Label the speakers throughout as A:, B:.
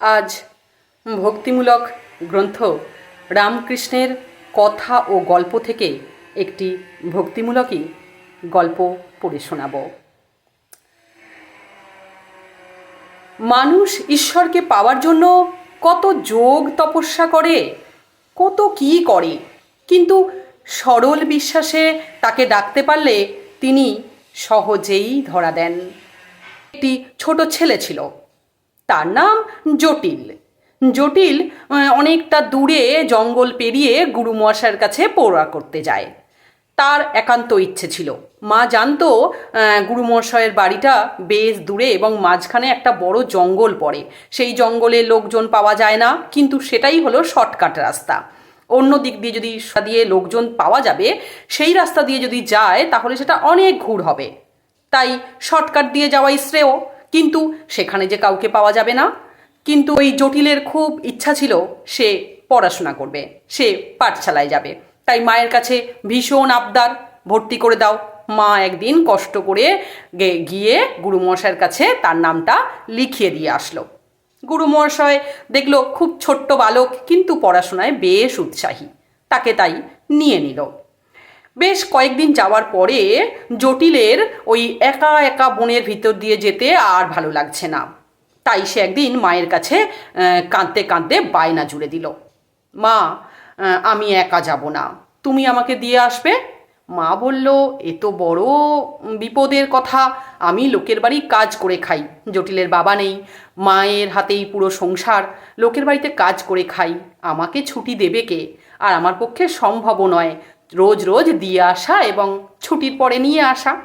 A: আজ ভক্তিমূলক গ্রন্থ রামকৃষ্ণের কথা ও গল্প থেকে একটি ভক্তিমূলকই গল্প পড়ে শোনাব। মানুষ ঈশ্বরকে পাওয়ার জন্য কত যোগ তপস্যা করে, কত কি করে, কিন্তু সরল বিশ্বাসে তাকে ডাকতে পারলে তিনি সহজেই ধরা দেন। একটি ছোট ছেলে ছিল। তার নাম জটিল। জটিল অনেকটা দূরে জঙ্গল পেরিয়ে গুরু মশাইয়ের কাছে পড়া করতে যায়। তার একান্ত ইচ্ছে ছিল। মা জানতো আহ, গুরু মশাইয়ের বাড়িটা বেশ দূরে এবং মাঝখানে একটা বড় জঙ্গল পড়ে। সেই জঙ্গলে লোকজন পাওয়া যায় না কিন্তু সেটাই হলো শর্টকাট রাস্তা। অন্য দিক দিয়ে যদি দিয়ে লোকজন পাওয়া যাবে সেই রাস্তা দিয়ে যদি যায় তাহলে সেটা অনেক ঘুর হবে। তাই শর্টকাট দিয়ে যাওয়াই শ্রেয়। কিন্তু সেখানে যে কাউকে পাওয়া যাবে না। কিন্তু ওই জটিলের খুব ইচ্ছা ছিল, সে পড়াশোনা করবে, সে পাঠশালায় যাবে। তাই মায়ের কাছে ভীষণ আবদার, ভর্তি করে দাও। মা একদিন কষ্ট করে গিয়ে গুরুমশাইয়ের কাছে তার নামটা লিখিয়ে দিয়ে আসলো। গুরুমহাশয় দেখল খুব ছোট্ট বালক, কিন্তু পড়াশোনায় বেশ উৎসাহী। তাকে তাই নিয়ে নিল। বেশ কয়েকদিন যাওয়ার পরে জটিলের ওই একা একা বনের ভিতর দিয়ে যেতে আর ভালো লাগছে না। তাই সে একদিন মায়ের কাছে কাঁদতে কাঁদতে বায়না জুড়ে দিল। মা আমি একা যাব না। তুমি আমাকে দিয়ে আসবে? মা বলল, এ তো বড় বিপদের কথা। আমি লোকের বাড়ি কাজ করে খাই। জটিলের বাবা নেই। মায়ের হাতেই পুরো সংসার। লোকের বাড়িতে কাজ করে খাই। আমাকে ছুটি দেবে কে? আর আমার পক্ষে সম্ভবও নয়। রোজ রোজ দিয়ে আসা এবং ছুটির পরে নিয়ে আসা।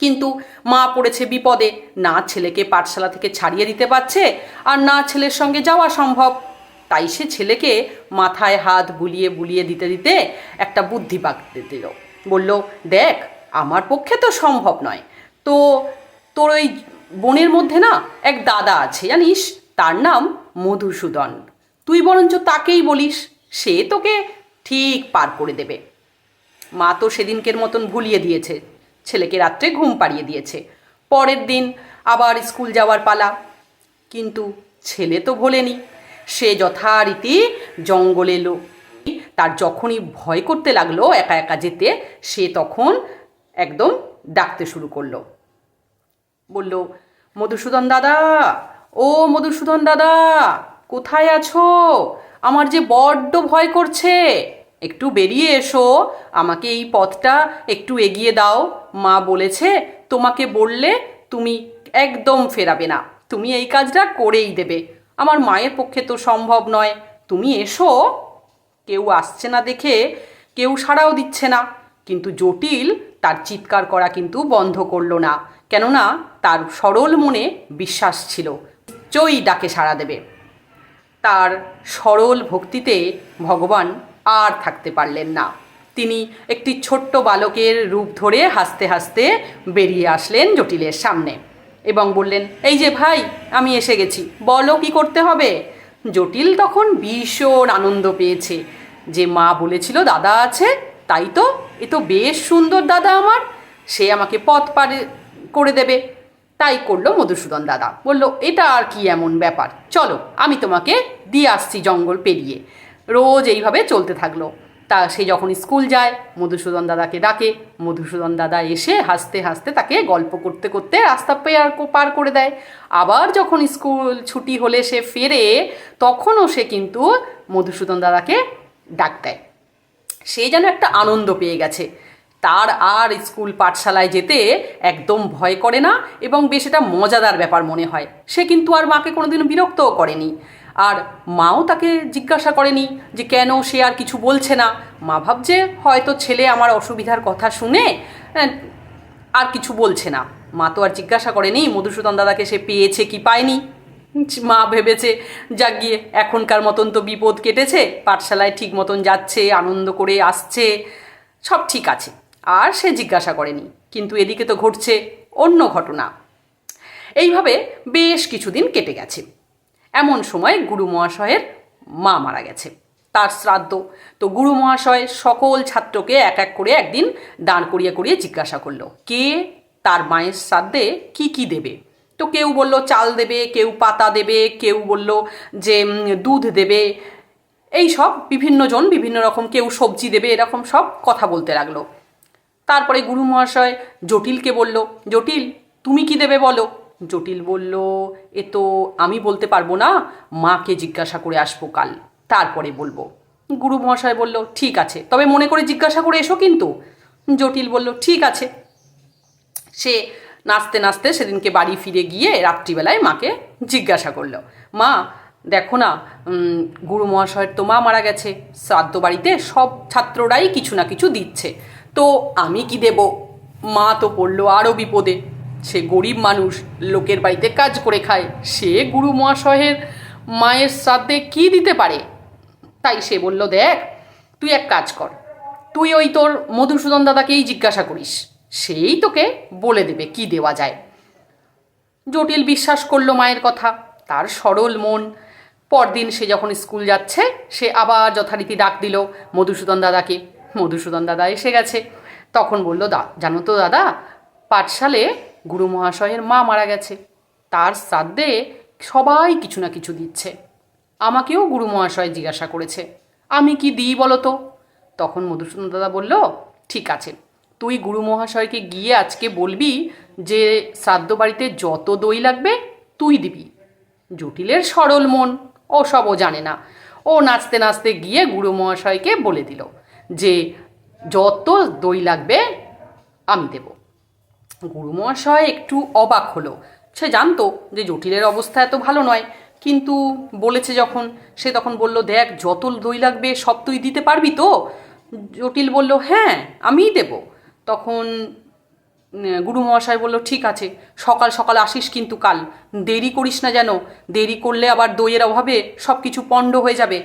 A: কিন্তু মা পড়েছে বিপদে, না ছেলেকে পাঠশালা থেকে ছাড়িয়ে দিতে পারছে আর না ছেলের সঙ্গে যাওয়া সম্ভব। তাই সে ছেলেকে মাথায় হাত বুলিয়ে বুলিয়ে দিতে দিতে একটা বুদ্ধি পাকতে দিল। বলল, দেখ, আমার পক্ষে তো সম্ভব নয়। তো তোর ওই বনের মধ্যে না এক দাদা আছে, জানিস? তার নাম মধুসূদন। তুই বরঞ্চ তাকেই বলিস, সে তোকে ঠিক পার করে দেবে। মা তো সেদিনকের মতন ভুলিয়ে দিয়েছে। ছেলেকে রাত্রে ঘুম পাড়িয়ে দিয়েছে। পরের দিন আবার স্কুল যাওয়ার পালা। কিন্তু ছেলে তো ভোলেনি। সে যথারীতি জঙ্গলে লো তার যখনই ভয় করতে লাগল একা একা যেতে, সে তখন একদম ডাকতে শুরু করল। বলল, মধুসূদন দাদা, ও মধুসূদন দাদা, কোথায় আছো? আমার যে বড্ড ভয় করছে। একটু বেরিয়ে এসো, আমাকে এই পথটা একটু এগিয়ে দাও। মা বলেছে, তোমাকে বললে তুমি একদম ফেরাবে না। তুমি এই কাজটা করেই দেবে। আমার মায়ের পক্ষে তো সম্ভব নয়। তুমি এসো। কেউ আসছে না দেখে, কেউ সাড়াও দিচ্ছে না। কিন্তু জটিল তার চিৎকার করা কিন্তু বন্ধ করল না। কেননা তার সরল মনে বিশ্বাস ছিল। চই ডাকে সাড়া দেবে। তার সরল ভক্তিতে ভগবান আর থাকতে পারলেন না। তিনি একটি ছোট্ট বালকের রূপ ধরে হাসতে হাসতে বেরিয়ে আসলেন জটিলের সামনে এবং বললেন, এই যে ভাই, আমি এসে গেছি। বলো কি করতে হবে? জটিল তখন ভীষণ আনন্দ পেয়েছে। যে মা বলেছিল, দাদা আছে, তাই তো? এ তো বেশ সুন্দর দাদা আমার। সে আমাকে পথ পারে করে দেবে। তাই করল মধুসূদন দাদা। বলল, এটা আর কি এমন ব্যাপার? চলো, আমি তোমাকে দিয়ে আসছি জঙ্গল পেরিয়ে। রোজ এইভাবে চলতে থাকল। তা সে যখন স্কুল যায়, মধুসূদন দাদাকে ডাকে। মধুসূদন দাদা এসে হাসতে হাসতে তাকে গল্প করতে করতে রাস্তা পেয়ার পার করে দেয়। আবার যখন স্কুল ছুটি হলে সে ফেরে, তখনও সে কিন্তু মধুসূদন দাদাকে ডাক দেয়। সে যেন একটা আনন্দ পেয়ে গেছে। তার আর স্কুল পাঠশালায় যেতে একদম ভয় করে না এবং বেশ এটা মজাদার ব্যাপার মনে হয়। সে কিন্তু আর মাকে কোনোদিনও বিরক্তও করেনি। আর মাও তাকে জিজ্ঞাসা করেনি যে কেন সে আর কিছু বলছে না। মা ভাবছে হয়তো ছেলে আমার অসুবিধার কথা শুনে আহ, আর কিছু বলছে না। মা তো আর জিজ্ঞাসা করেনি মধুসূদন দাদাকে সে পেয়েছে কি পায়নি। মা ভেবেছে যাক গিয়ে এখনকার মতন তো বিপদ কেটেছে পাঠশালায় ঠিক মতন যাচ্ছে আনন্দ করে আসছে সব ঠিক আছে। আর সে জিজ্ঞাসা করেনি কিন্তু এদিকে তো ঘটছে অন্য ঘটনা। এইভাবে বেশ কিছুদিন কেটে গেছে। এমন সময় গুরু মহাশয়ের মা মারা গেছে। তার শ্রাদ্ধ। তো গুরু মহাশয় সকল ছাত্রকে এক এক করে একদিন দাঁড় করিয়ে করিয়ে জিজ্ঞাসা করল, কে তার মায়ের শ্রাদ্ধে কি কি দেবে? তো কেউ বলল, চাল দেবে, কেউ পাতা দেবে, কেউ বলল যে দুধ দেবে। এই সব বিভিন্ন জন বিভিন্ন রকম কেউ সবজি দেবে, এরকম সব কথা বলতে লাগল। তারপরে গুরু মহাশয় জটিলকে বলল, জটিল, তুমি কি দেবে বলো? জটিল বলল, এ তো আমি বলতে পারব না, মাকে জিজ্ঞাসা করে আসব কাল। তারপরে বলব, গুরু মহাশয় বলল, ঠিক আছে, তবে মনে করে জিজ্ঞাসা করে এসো কিন্তু। জটিল বলল, ঠিক আছে। সে নাচতে নাচতে সেদিনকে বাড়ি ফিরে গিয়ে রাত্রিবেলায় মাকে জিজ্ঞাসা করল, মা, দেখো না গুরু মহাশয়ের তো মা মারা গেছে, শ্রাদ্ধ বাড়িতে সব ছাত্ররাই কিছু না কিছু দিচ্ছে। তো আমি কি দেব? মা তো পড়ল আরও বিপদে। সে গরিব মানুষ লোকের বাড়িতে কাজ করে খায়। সে গুরু মহাশয়ের মায়ের শ্রাদ্ধে কি দিতে পারে? তাই সে বলল, দেখ, তুই এক কাজ কর। তুই ওই তোর মধুসূদন দাদাকেই জিজ্ঞাসা করিস। সেই তোকে বলে দেবে কি দেওয়া যায়। জটিল বিশ্বাস করল মায়ের কথা। তার সরল মন। পরদিন সে যখন স্কুল যাচ্ছে, সে আবার যথারীতি ডাক দিল মধুসূদন দাদাকে। মধুসূদন দাদা এসে গেছে। তখন বলল, দা, জানো তো দাদা, পাঠশালে গুরু মহাশয়ের মা মারা গেছে। তার শ্রাদ্ধে সবাই কিছু না কিছু দিচ্ছে। আমাকেও গুরু মহাশয় জিজ্ঞাসা করেছে, আমি কি দিই বলো তো? তখন মধুসূদন দাদা বলল, ঠিক আছে, তুই গুরু মহাশয়কে গিয়ে আজকে বলবি যে শ্রাদ্ধ বাড়িতে যত দই লাগবে তুই দিবি। জটিলের সরল মন, ও সব ও জানে না। ও নাচতে নাচতে গিয়ে গুরু মহাশয়কে বলে দিল যে, যত দই লাগবে আমি দেব। গুরু মহাশয় একটু অবাক হলো। সে জানতো যে জটিলের অবস্থা এত ভালো নয়, কিন্তু বলেছে যখন, সে তখন বলল, দেখ, যত দই লাগবে, সব তুই দিতে পারবি তো? জটিল বলল হ্যাঁ আমিই দেব। তখন গুরু মহাশয় বলল, ঠিক আছে, সকাল সকাল আসিস কিন্তু কাল। দেরি করিস না যেন, দেরি করলে আবার দইয়ের অভাবে সব কিছু পণ্ড হয়ে যাবে।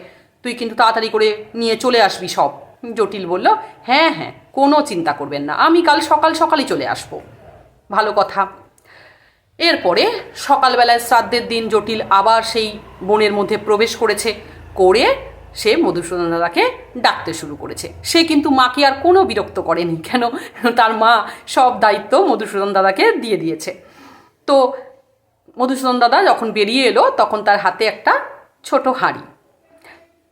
A: তুই কিন্তু তাড়াতাড়ি করে নিয়ে চলে আসবি সব। জটিল বলল হ্যাঁ হ্যাঁ কোনো চিন্তা করবেন না, আমি কাল সকাল সকালই চলে আসব। ভালো কথা। এরপরে সকালবেলায় শ্রাদ্ধের দিন জটিল আবার সেই বনের মধ্যে প্রবেশ করেছে, করে সে মধুসূদন দাদাকে ডাকতে শুরু করেছে। সে কিন্তু মাকে আর কোনো বিরক্ত করেনি, কেন? তার মা সব দায়িত্ব মধুসূদন দাদাকে দিয়ে দিয়েছে। তো মধুসূদন দাদা যখন বেরিয়ে এলো, তখন তার হাতে একটা ছোট হাঁড়ি।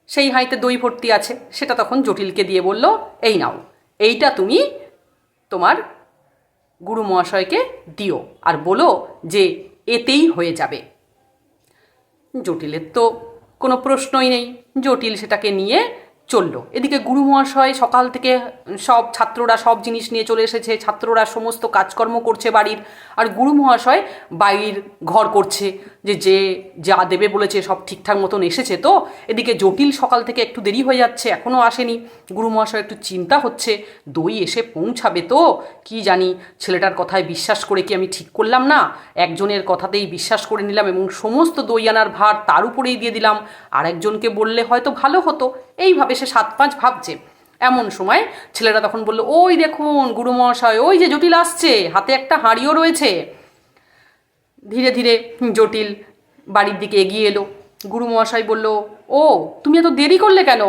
A: সেই হাঁড়িতে দই ভর্তি আছে, সেটা তখন জটিলকে দিয়ে বলল, এই নাও, এইটা তুমি তোমার গুরু মহাশয়কে দিও আর বলো যে এতেই হয়ে যাবে। জটিলের তো কোনো প্রশ্নই নেই। জটিল সেটাকে নিয়ে চলল। এদিকে গুরু মহাশয় সকাল থেকে সব ছাত্ররা সব জিনিস নিয়ে চলে এসেছে, ছাত্ররা সমস্ত কাজকর্ম করছে বাড়ির, আর গুরু মহাশয় বাড়ির ঘর করছে, যে যে যা দেবে বলেছে সব ঠিকঠাক মতন এসেছে তো? এদিকে জটিল সকাল থেকে একটু দেরি হয়ে যাচ্ছে এখনও আসেনি। গুরু মহাশয় একটু চিন্তা হচ্ছে, দই এসে পৌঁছাবে তো? কি জানি, ছেলেটার কথায় বিশ্বাস করে কি আমি ঠিক করলাম না? একজনের কথাতেই বিশ্বাস করে নিলাম এবং সমস্ত দই আনার ভার তার উপরেই দিয়ে দিলাম। আর একজনকে বললে হয়তো ভালো হতো। এইভাবে সে সাত পাঁচ ভাবছে। এমন সময় ছেলেরা তখন বলল, ওই দেখুন গুরুমহাশয় ওই যে জটিল আসছে, হাতে একটা হাঁড়িও রয়েছে। ধীরে ধীরে জটিল বাড়ির দিকে এগিয়ে এলো। গুরুমহাশয় বলল, ও, তুমি এত দেরি করলে কেন?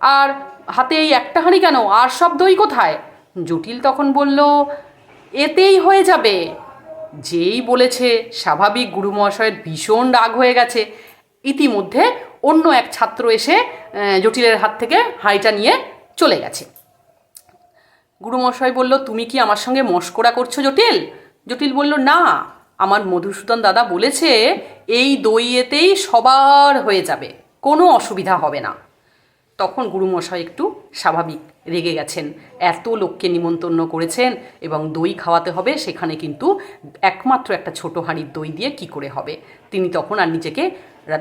A: আর হাতে এই একটা হাঁড়ি কেন? আর সব দই কোথায়? জটিল তখন বলল, এতেই হয়ে যাবে। যেই বলেছে, স্বাভাবিক গুরুমহাশয়ের ভীষণ রাগ হয়ে গেছে। ইতিমধ্যে অন্য এক ছাত্র এসে জটিলের হাত থেকে হাঁড়িটা নিয়ে চলে গেছে। গুরুমশাই বলল, তুমি কি আমার সঙ্গে মস্করা করছ জটিল? জটিল বলল, না, আমার মধুসূদন দাদা বলেছে, এই দইয়েতেই সবার হয়ে যাবে, কোনো অসুবিধা হবে না। তখন গুরুমশাই একটু স্বাভাবিক রেগে গেছেন। এত লোককে নিমন্ত্রণ করেছেন এবং দই খাওয়াতে হবে, সেখানে কিন্তু একমাত্র একটা ছোট হাঁড়ির দই দিয়ে কি করে হবে? তিনি তখন আর নিজেকে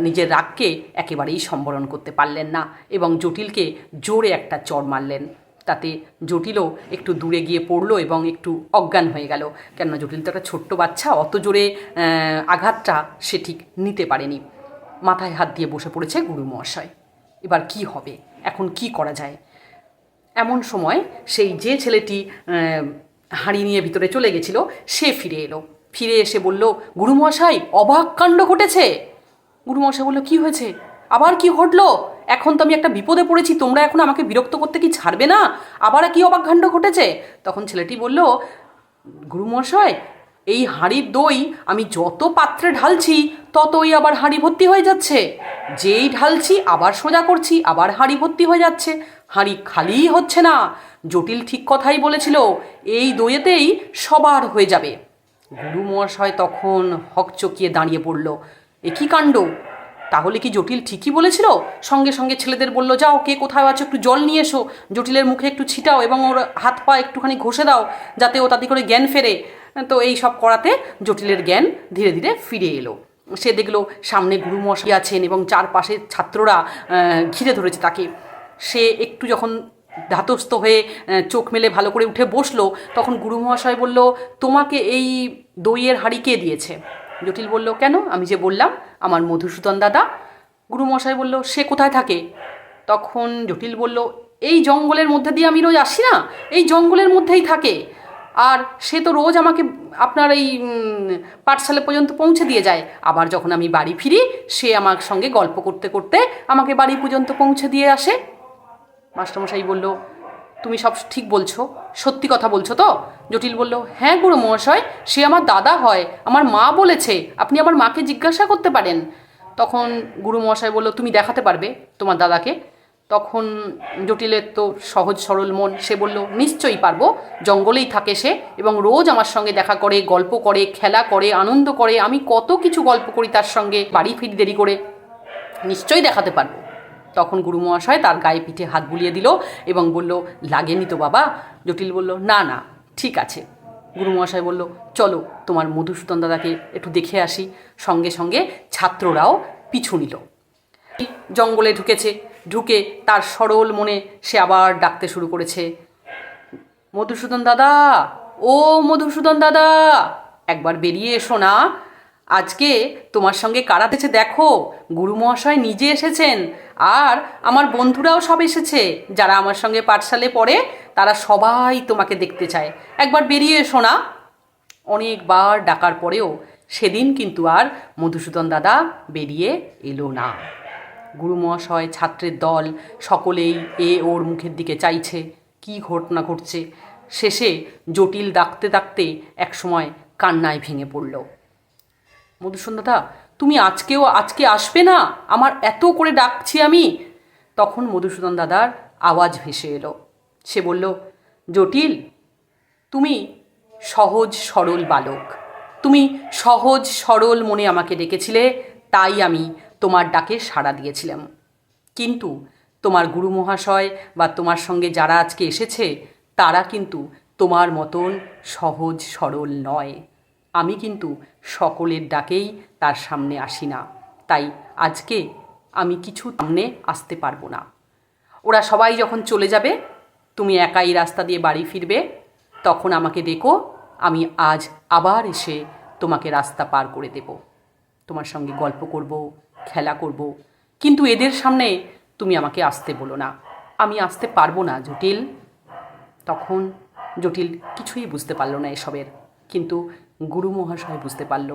A: নিজের রাগকে একেবারেই সম্বরণ করতে পারলেন না এবং জটিলকে জোরে একটা চড় মারলেন। তাতে জটিলও একটু দূরে গিয়ে পড়ল এবং একটু অজ্ঞান হয়ে গেল। কেননা জটিল তো একটা ছোট্ট বাচ্চা, অত জোরে আঘাতটা সে ঠিক নিতে পারেনি। মাথায় হাত দিয়ে বসে পড়েছে গুরু মহাশয়। এবার কি হবে? এখন কি করা যায়? এমন সময় সেই যে ছেলেটি হাঁড়ি নিয়ে ভিতরে চলে গেছিল, সে ফিরে এলো। ফিরে এসে বলল গুরুমশাই অবাক কাণ্ড ঘটেছে! গুরুমশাই বলল, কি হয়েছে? আবার কি ঘটলো? এখন তো আমি একটা বিপদে পড়েছি, তোমরা এখন আমাকে বিরক্ত করতে কি ছাড়বে না? আবার কি অবাকঘাণ্ড ঘটেছে? তখন ছেলেটি বলল, গুরুমশাই, এই হাঁড়ির দই আমি যত পাত্রে ঢালছি, ততই আবার হাঁড়ি ভর্তি হয়ে যাচ্ছে। যেই ঢালছি, আবার সোজা করছি, আবার হাঁড়ি ভর্তি হয়ে যাচ্ছে। হাঁড়ি খালিই হচ্ছে না। জটিল ঠিক কথাই বলেছিল, এই দইয়েতেই সবার হয়ে যাবে। গুরু মহাশয় তখন হকচকিয়ে দাঁড়িয়ে পড়ল। এ কী কাণ্ড। তাহলে কি জটিল ঠিকই বলেছিল? সঙ্গে সঙ্গে ছেলেদের বলল, যাও, কে কোথায় আছো, একটু জল নিয়ে এসো। জটিলের মুখে একটু ছিটাও এবং ওর হাত পা একটুখানি ঘষে দাও, যাতে ও তাতে করে জ্ঞান ফেরে। তো এই সব করাতে জটিলের জ্ঞান ধীরে ধীরে ফিরে এলো। সে দেখল, সামনে গুরু মশাই আছেন এবং চারপাশে ছাত্ররা ঘিরে ধরেছে তাকে। সে একটু যখন ধাতস্থ হয়ে চোখ মেলে ভালো করে উঠে বসল, তখন গুরু মহাশয় বলল, তোমাকে এই দইয়ের হাঁড়ি কে দিয়েছে? জটিল বলল, কেন? আমি যে বললাম, আমার মধুসূদন দাদা। গুরুমশাই বলল, সে কোথায় থাকে? তখন জটিল বলল, এই জঙ্গলের মধ্যে দিয়ে আমি রোজ আসি না? এই জঙ্গলের মধ্যেই থাকে। আর সে তো রোজ আমাকে আপনার এই পাঠশালা পর্যন্ত পৌঁছে দিয়ে যায়। আবার যখন আমি বাড়ি ফিরি, সে আমার সঙ্গে গল্প করতে করতে আমাকে বাড়ি পর্যন্ত পৌঁছে দিয়ে আসে। মাস্টারমশাই বলল তুমি সব ঠিক বলছো, সত্যি কথা বলছো তো? জটিল বলল হ্যাঁ গুরু মহাশয়, সে আমার দাদা হয়, আমার মা বলেছে, আপনি আমার মাকে জিজ্ঞাসা করতে পারেন। তখন গুরু মহাশয় বলল, তুমি দেখাতে পারবে তোমার দাদাকে। তখন জটিলের তো সহজ সরল মন, সে বলল, নিশ্চয়ই পারব, জঙ্গলেই থাকে সে এবং রোজ আমার সঙ্গে দেখা করে, গল্প করে, খেলা করে, আনন্দ করে, আমি কত কিছু গল্প করি তার সঙ্গে, বাড়ি ফিরি দেরি করে, নিশ্চয়ই দেখাতে পারব। তখন গুরু মহাশয় তার গায়ে পিঠে হাত বুলিয়ে দিল এবং বলল, লাগেনি তো বাবা? জটিল বলল, না না, ঠিক আছে। গুরু মহাশয় বলল, চলো, তোমার মধুসূদন দাদাকে একটু দেখে আসি। সঙ্গে সঙ্গে ছাত্ররাও পিছু নিল। জঙ্গলে ঢুকেছে। ঢুকে তার সরল মনে সে আবার ডাকতে শুরু করেছে। মধুসূদন দাদা, ও মধুসূদন দাদা, একবার বেরিয়ে এসো না। আজকে তোমার সঙ্গে কারাতেছে দেখো? গুরু মহাশয় নিজে এসেছেন। আর আমার বন্ধুরাও সব এসেছে। যারা আমার সঙ্গে পাঠশালে পড়ে, তারা সবাই তোমাকে দেখতে চায়। একবার বেরিয়ে এসো না। অনেকবার ডাকার পরেও সেদিন কিন্তু আর মধুসূদন দাদা বেরিয়ে এলো না। গুরু মহাশয় ছাত্রের দল সকলেই এ ওর মুখের দিকে চাইছে। কি ঘটনা ঘটছে? শেষে জটিল ডাকতে ডাকতে একসময় কান্নায় ভেঙে পড়ল। মধুসূদন দাদা তুমি আজকেও, আজকে আসবে না? আমার এত করে ডাকছি আমি। তখন মধুসূদন দাদার আওয়াজ ভেসে এলো। সে বলল, জটিল, তুমি সহজ সরল বালক। তুমি সহজ সরল মনে আমাকে ডেকেছিলে, তাই আমি তোমার ডাকে সাড়া দিয়েছিলাম। কিন্তু তোমার গুরু মহাশয় বা তোমার সঙ্গে যারা আজকে এসেছে, তারা কিন্তু তোমার মতন সহজ সরল নয়। আমি কিন্তু সকলের ডাকেই তার সামনে আসি না। তাই আজকে আমি কিছু সামনে আসতে পারব না। ওরা সবাই যখন চলে যাবে, তুমি একাই রাস্তা দিয়ে বাড়ি ফিরবে, তখন আমাকে ডেকো, আমি আজ আবার এসে তোমাকে রাস্তা পার করে দেব। তোমার সঙ্গে গল্প করব, খেলা করব, কিন্তু এদের সামনে তুমি আমাকে আসতে বলো না। আমি আসতে পারব না জটিল। তখন জটিল কিছুই বুঝতে পারল না এসবের। কিন্তু গুরু মহাশয় বুঝতে পারল।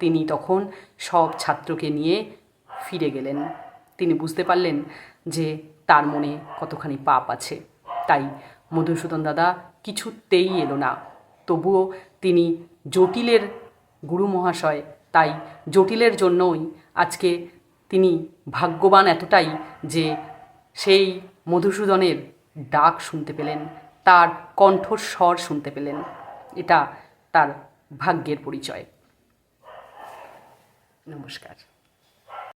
A: তিনি তখন সব ছাত্রকে নিয়ে ফিরে গেলেন। তিনি বুঝতে পারলেন যে তার মনে কতখানি পাপ আছে। তাই মধুসূদন দাদা কিছুতেই এলো না। তবুও তিনি জটিলের গুরু মহাশয়, তাই জটিলের জন্যই আজকে তিনি ভাগ্যবান এতটাই যে সেই মধুসূদনের ডাক শুনতে পেলেন, তার কণ্ঠস্বর শুনতে পেলেন। এটা তার ভাগ্যের পরিচয়। নমস্কার।